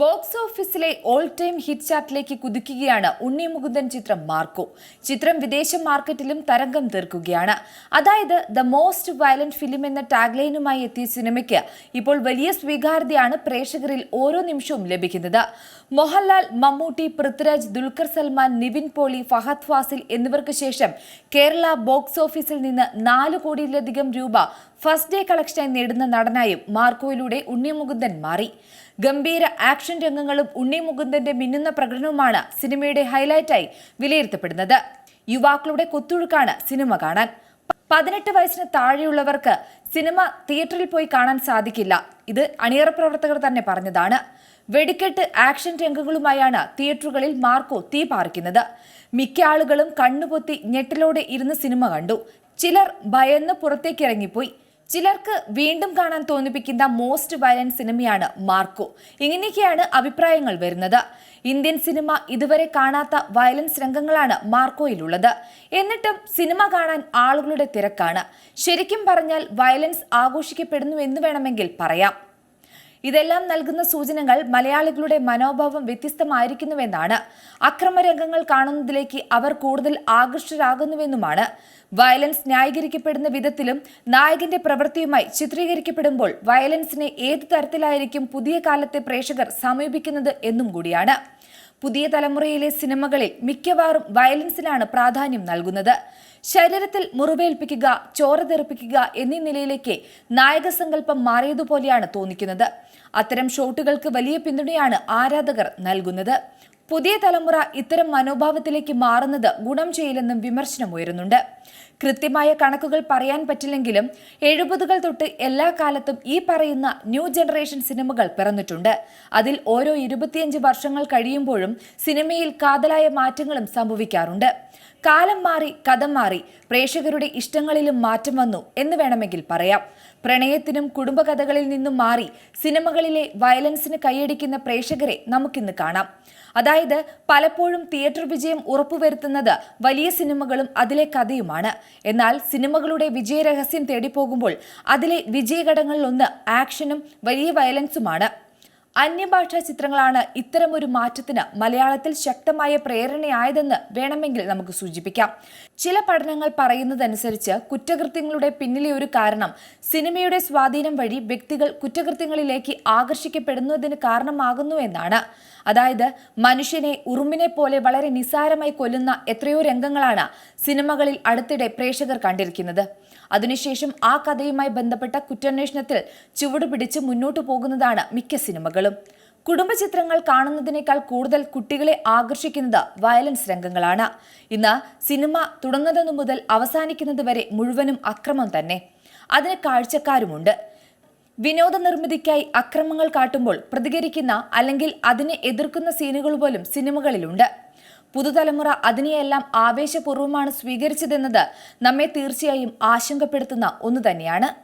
Box ഓഫീസിലെ all time hit ചാർട്ടിലേക്ക് കുതിക്കുകയാണ് ഉണ്ണി മുകുന്ദൻ ചിത്രം മാർക്കോ. ചിത്രം വിദേശ മാർക്കറ്റിലും തരംഗം തീർക്കുകയാണ്. അതായത് ദ മോസ്റ്റ് വയലന്റ് ഫിലിം എന്ന ടാഗ്ലൈനുമായി എത്തിയ സിനിമയ്ക്ക് ഇപ്പോൾ വലിയ സ്വീകാര്യതയാണ് പ്രേക്ഷകരിൽ ഓരോ നിമിഷവും ലഭിക്കുന്നത്. മോഹൻലാൽ മമ്മൂട്ടി പൃഥ്വിരാജ് ദുൽഖർ സൽമാൻ നിവിൻ പോളി ഫഹദ് ഫാസിൽ എന്നിവർക്ക് ശേഷം കേരള ബോക്സ് ഓഫീസിൽ നിന്ന് നാല് കോടിയിലധികം രൂപ ഫസ്റ്റ് ഡേ കളക്ഷൻ നേടുന്ന നടനായും മാർക്കോയിലൂടെ ഉണ്ണിമുകുന്ദൻ മാറി. ഗംഭീര ആക്ഷൻ രംഗങ്ങളും ഉണ്ണിമുകുന്ദന്റെ മിന്നുന്ന പ്രകടനവുമാണ് സിനിമയുടെ ഹൈലൈറ്റായി വിലയിരുത്തപ്പെടുന്നത്. യുവാക്കളുടെ കൊത്തുഴുക്കാണ് സിനിമ കാണാൻ. പതിനെട്ട് വയസ്സിന് താഴെയുള്ളവർക്ക് സിനിമ തിയേറ്ററിൽ പോയി കാണാൻ സാധിക്കില്ല. ഇത് അണിയറ പ്രവർത്തകർ തന്നെ പറഞ്ഞതാണ്. വെടിക്കെട്ട് ആക്ഷൻ രംഗങ്ങളുമായാണ് തിയേറ്ററുകളിൽ മാർക്കോ തീ പാറിക്കുന്നത്. മിക്ക ആളുകളും കണ്ണുപൊത്തി ഞെട്ടലോടെ ഇരുന്ന് സിനിമ കണ്ടു. ചിലർ ഭയന്ന് പുറത്തേക്കിറങ്ങിപ്പോയി. ചിലർക്ക് വീണ്ടും കാണാൻ തോന്നിപ്പിക്കുന്ന മോസ്റ്റ് വയലന്റ് സിനിമയാണ് മാർക്കോ. ഇങ്ങനെയൊക്കെയാണ് അഭിപ്രായങ്ങൾ വരുന്നത്. ഇന്ത്യൻ സിനിമ ഇതുവരെ കാണാത്ത വയലൻസ് രംഗങ്ങളാണ് മാർക്കോയിലുള്ളത്. എന്നിട്ടും സിനിമ കാണാൻ ആളുകളുടെ തിരക്കാണ്. ശരിക്കും പറഞ്ഞാൽ വയലൻസ് ആഘോഷിക്കപ്പെടുന്നു എന്ന് വേണമെങ്കിൽ പറയാം. ഇതെല്ലാം നൽകുന്ന സൂചനകൾ മലയാളികളുടെ മനോഭാവം വ്യത്യസ്തമായിരിക്കുന്നുവെന്നാണ്. അക്രമരംഗങ്ങൾ കാണുന്നതിലേക്ക് അവർ കൂടുതൽ ആകൃഷ്ടരാകുന്നുവെന്നുമാണ്. വയലൻസ് ന്യായീകരിക്കപ്പെടുന്ന വിധത്തിലും നായകന്റെ പ്രവൃത്തിയുമായി ചിത്രീകരിക്കപ്പെടുമ്പോൾ വയലൻസിനെ ഏതു തരത്തിലായിരിക്കും പുതിയ കാലത്തെ പ്രേക്ഷകർ സമീപിക്കുന്നത് എന്നും കൂടിയാണ്. പുതിയ തലമുറയിലെ സിനിമകളിൽ മിക്കവാറും വയലൻസിനാണ് പ്രാധാന്യം നൽകുന്നത്. ശരീരത്തിൽ മുറിവേൽപ്പിക്കുക ചോര തെറിപ്പിക്കുക എന്നീ നിലയിലേക്ക് നായക സങ്കല്പം മാറിയതുപോലെയാണ് തോന്നിക്കുന്നത്. അത്തരം ഷോട്ടുകൾക്ക് വലിയ പിന്തുണയാണ് ആരാധകർ നൽകുന്നത്. പുതിയ തലമുറ ഇത്തരം മനോഭാവത്തിലേക്ക് മാറുന്നത് ഗുണം ചെയ്യില്ലെന്നും വിമർശനം ഉയരുന്നുണ്ട്. കൃത്യമായ കണക്കുകൾ പറയാൻ പറ്റില്ലെങ്കിലും എഴുപതുകൾ തൊട്ട് എല്ലാ കാലത്തും ഈ പറയുന്ന ന്യൂ ജനറേഷൻ സിനിമകൾ പിറന്നിട്ടുണ്ട്. അതിൽ ഓരോ ഇരുപത്തിയഞ്ച് വർഷങ്ങൾ കഴിയുമ്പോഴും സിനിമയിൽ കാതലായ മാറ്റങ്ങളും സംഭവിക്കാറുണ്ട്. കാലം മാറി കഥ മാറി പ്രേക്ഷകരുടെ ഇഷ്ടങ്ങളിലും മാറ്റം വന്നു എന്ന് വേണമെങ്കിൽ പറയാം. പ്രണയത്തിനും കുടുംബകഥകളിൽ നിന്നും മാറി സിനിമകളിലെ വയലൻസിന് കൈയടിക്കുന്ന പ്രേക്ഷകരെ നമുക്കിന്ന് കാണാം. അതായത് പലപ്പോഴും തിയേറ്റർ വിജയം ഉറപ്പുവരുത്തുന്നത് വലിയ സിനിമകളും അതിലെ കഥയുമാണ്. എന്നാൽ സിനിമകളുടെ വിജയരഹസ്യം തേടിപ്പോകുമ്പോൾ അതിലെ വിജയഘടകങ്ങളിലൊന്ന് ആക്ഷനും വലിയ വയലൻസുമാണ്. അന്യഭാഷാ ചിത്രങ്ങളാണ് ഇത്തരമൊരു മാറ്റത്തിന് മലയാളത്തിൽ ശക്തമായ പ്രേരണയായതെന്ന് വേണമെങ്കിൽ നമുക്ക് സൂചിപ്പിക്കാം. ചില പഠനങ്ങൾ പറയുന്നതനുസരിച്ച് കുറ്റകൃത്യങ്ങളുടെ പിന്നിലെ ഒരു കാരണം സിനിമയുടെ സ്വാധീനം വഴി വ്യക്തികൾ കുറ്റകൃത്യങ്ങളിലേക്ക് ആകർഷിക്കപ്പെടുന്നതിന് കാരണമാകുന്നു എന്നാണ്. അതായത് മനുഷ്യനെ ഉറുമ്പിനെ പോലെ വളരെ നിസാരമായി കൊല്ലുന്ന എത്രയോ രംഗങ്ങളാണ് സിനിമകളിൽ അടുത്തിടെ പ്രേക്ഷകർ കണ്ടിരിക്കുന്നത്. അതിനുശേഷം ആ കഥയുമായി ബന്ധപ്പെട്ട കുറ്റാന്വേഷണത്തിൽ ചുവടുപിടിച്ച് മുന്നോട്ടു പോകുന്നതാണ് മിക്ക സിനിമകളും. കുടുംബചിത്രങ്ങൾ കാണുന്നതിനേക്കാൾ കൂടുതൽ കുട്ടികളെ ആകർഷിക്കുന്നത് വയലൻസ് രംഗങ്ങളാണ്. ഇന്ന് സിനിമ തുടങ്ങുന്നതു മുതൽ അവസാനിക്കുന്നത് വരെ മുഴുവനും അക്രമം തന്നെ. അതിന് കാഴ്ചക്കാരുമുണ്ട്. വിനോദ നിർമ്മിതിക്കായി അക്രമങ്ങൾ കാട്ടുമ്പോൾ പ്രതികരിക്കുന്ന അല്ലെങ്കിൽ അതിനെ എതിർക്കുന്ന സീനുകൾ പോലും സിനിമകളിലുണ്ട്. പുതുതലമുറ അതിനെയെല്ലാം ആവേശപൂർവമാണ് സ്വീകരിച്ചതെന്നത് നമ്മെ തീർച്ചയായും ആശങ്കപ്പെടുത്തുന്ന ഒന്നു തന്നെയാണ്.